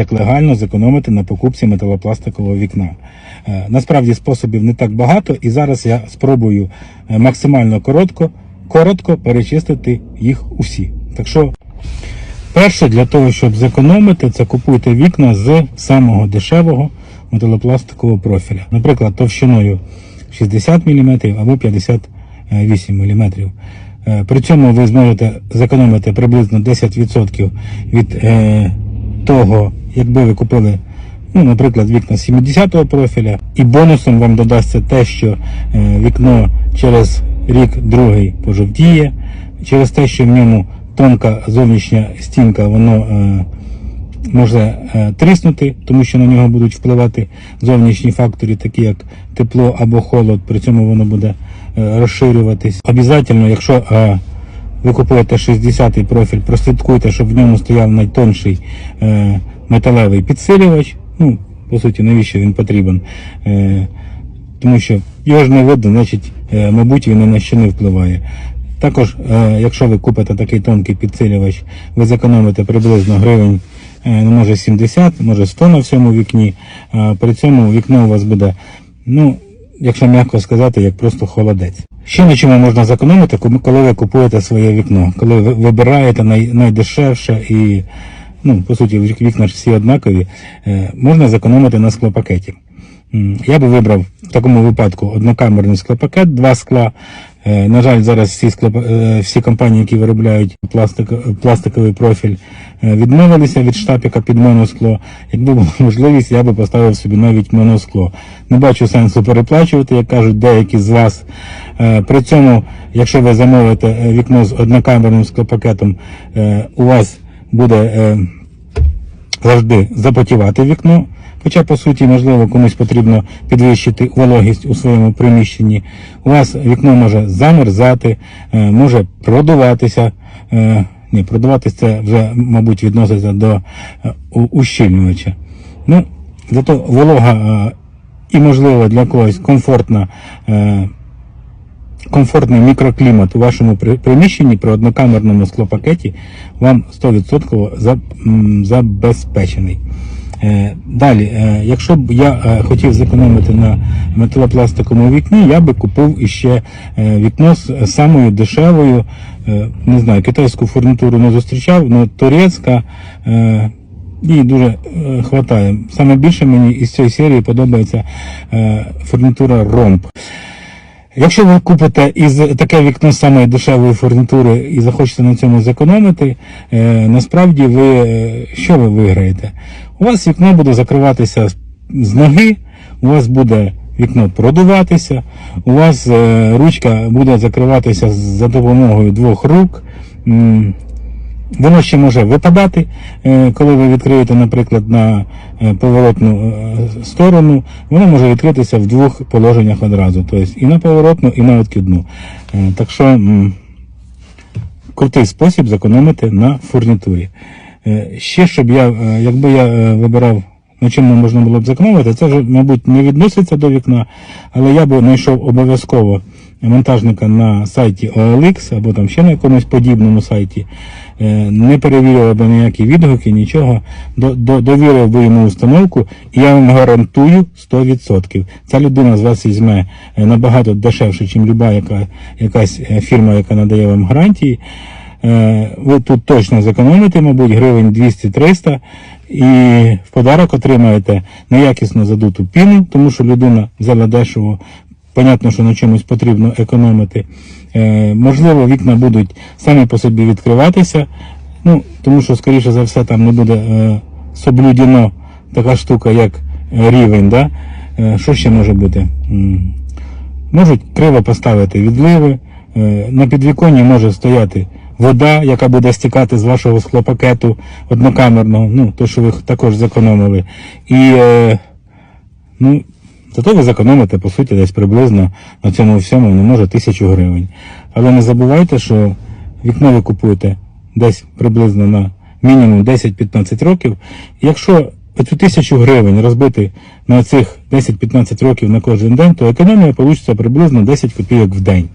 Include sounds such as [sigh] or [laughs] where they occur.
Як легально зекономити на покупці металопластикового вікна. Е, Насправді способів не так багато, і зараз я спробую е, максимально коротко, коротко перечистити їх усі. Так що, перше, для того, щоб зекономити, це купуйте вікна з самого дешевого металопластикового профіля. Наприклад, товщиною 60 мм або 58 мм. Е, При цьому ви зможете зекономити приблизно 10% від того, якби ви купили, ну, наприклад, вікна 70-го профіля, і бонусом вам додасться те, що е, вікно через рік другий пожовтіє, через те, що в ньому тонка зовнішня стінка, воно е, може е, тріснути, тому що на нього будуть впливати зовнішні фактори, такі як тепло або холод, при цьому воно буде розширюватись. Обязательно, якщо ви купуєте 60-й профіль, прослідкуйте, щоб в ньому стояв найтонший е, металевий підсилювач. Ну, по суті, навіщо він потрібен? Е, тому що його ж не видно, значить, е, мабуть, він ні на що не впливає. Також, е, якщо ви купите такий тонкий підсилювач, ви зекономите приблизно гривень, е, ну, може 70, може 100 на всьому вікні. При цьому вікно у вас буде, ну, якщо м'яко сказати, як просто холодець. Ще на чому можна зекономити, коли ви купуєте своє вікно, коли ви вибираєте най, найдешевше і, ну, по суті, вікна ж всі однакові, е, можна зекономити на склопакеті. Я би вибрав в такому випадку однокамерний склопакет, два скла. Е, На жаль, зараз всі, склопа- е, всі компанії, які виробляють пластик, пластиковий профіль, відмовилися від штапіка під моноскло. Якби була [laughs] можливість, я би поставив собі навіть моноскло. Не бачу сенсу переплачувати, як кажуть деякі з вас. Е, При цьому, якщо ви замовите е, вікно з однокамерним склопакетом, е, у вас буде завжди запотівати вікно. Хоча, по суті, можливо, комусь потрібно підвищити вологість у своєму приміщенні. У вас вікно може замерзати, може продуватися. Ні, продуватися це вже, мабуть, відноситься до ущільнювача. Ну, зато волога і, можливо, для когось комфортна. Комфортний мікроклімат у вашому приміщенні при однокамерному склопакеті вам 100% забезпечений. Е, Далі, е, якщо б я е, хотів зекономити на металопластиковому вікні, я би купив іще вікно з самою дешевою, не знаю, китайську фурнітуру не зустрічав, але турецька. їй дуже хватає. Саме більше мені із цієї серії подобається фурнітура ромб. Якщо ви купите із таке вікно самої дешевої фурнітури і захочете на цьому зекономити, е, насправді ви е, що ви виграєте? У вас вікно буде закриватися з ноги, у вас буде вікно продуватися, у вас е, ручка буде закриватися за допомогою двох рук. Воно ще може випадати, е, коли ви відкриєте, наприклад, на е, поворотну е, сторону, воно може відкритися в двох положеннях одразу, тобто і на поворотну, і на відкидну. Так що крутий спосіб зекономити на фурнітурі. Ще щоб я, якби я вибирав, на чому можна було б зекономити, це вже, мабуть, не відноситься до вікна, але я б знайшов обов'язково монтажника на сайті OLX або там ще на якомусь подібному сайті. Е, Не перевірив би ніякі відгуки, нічого, до, до, довірив би йому установку, і я вам гарантую 100%. Ця людина з вас візьме е, набагато дешевше, ніж люба яка, якась е, фірма, яка надає вам гарантії. Ви тут точно зекономите, мабуть, гривень 200-300 і в подарок отримаєте неякісно задуту піну, тому що людина взяла дешево. Понятно, що на чомусь потрібно економити. Е, можливо, вікна будуть самі по собі відкриватися, ну, тому що, скоріше за все, там не буде е, соблюдено така штука, як рівень. Да? Е, що ще може бути? Можуть криво поставити відливи, на підвіконні може стояти вода, яка буде стікати з вашого склопакету однокамерного, ну, то, що ви також зекономили. І ну, зато ви зекономите, по суті, десь приблизно на цьому всьому, ну, може, тисячу гривень. Але не забувайте, що вікно ви купуєте десь приблизно на мінімум 10-15 років. Якщо цю тисячу гривень розбити на цих 10-15 років на кожен день, то економія вийде приблизно 10 копійок в день.